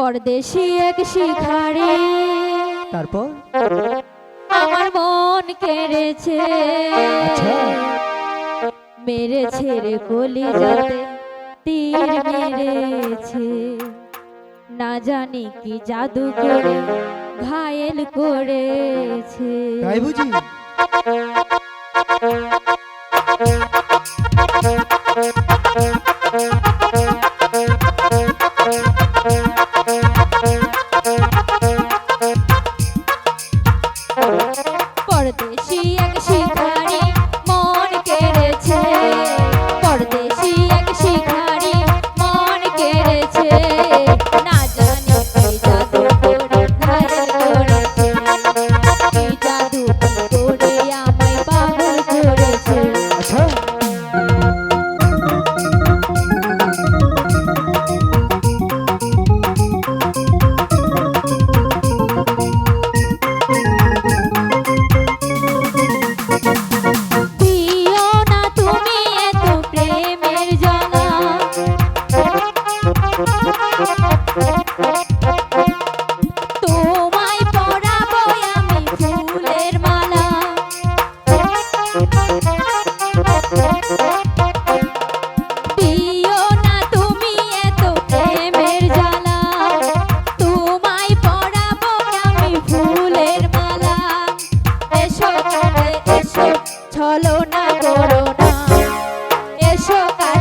পরদেশি এক শিখারে। তারপর? আমার মন কেড়েছে। আচ্ছা। মেরে ছেড়ে কলি যাতে তীর মেরেছে। না জানি কি জাদু করে ঘায়েল করেছে। তাই বুঝি? করো না। এসো কাজ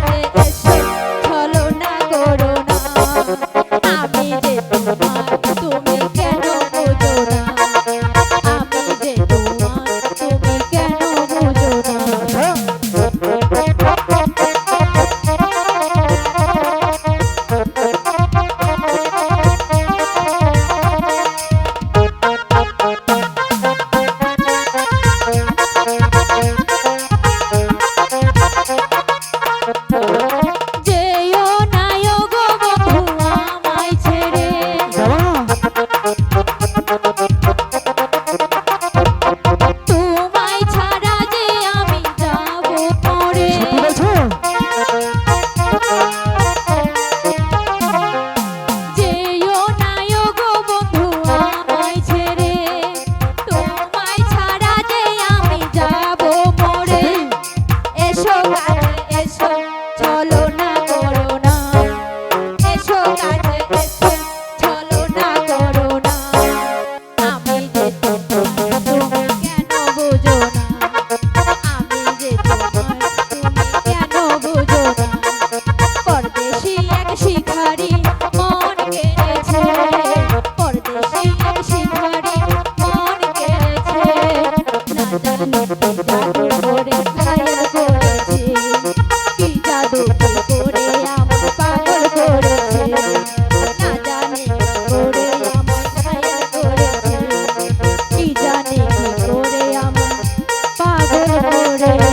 Lord.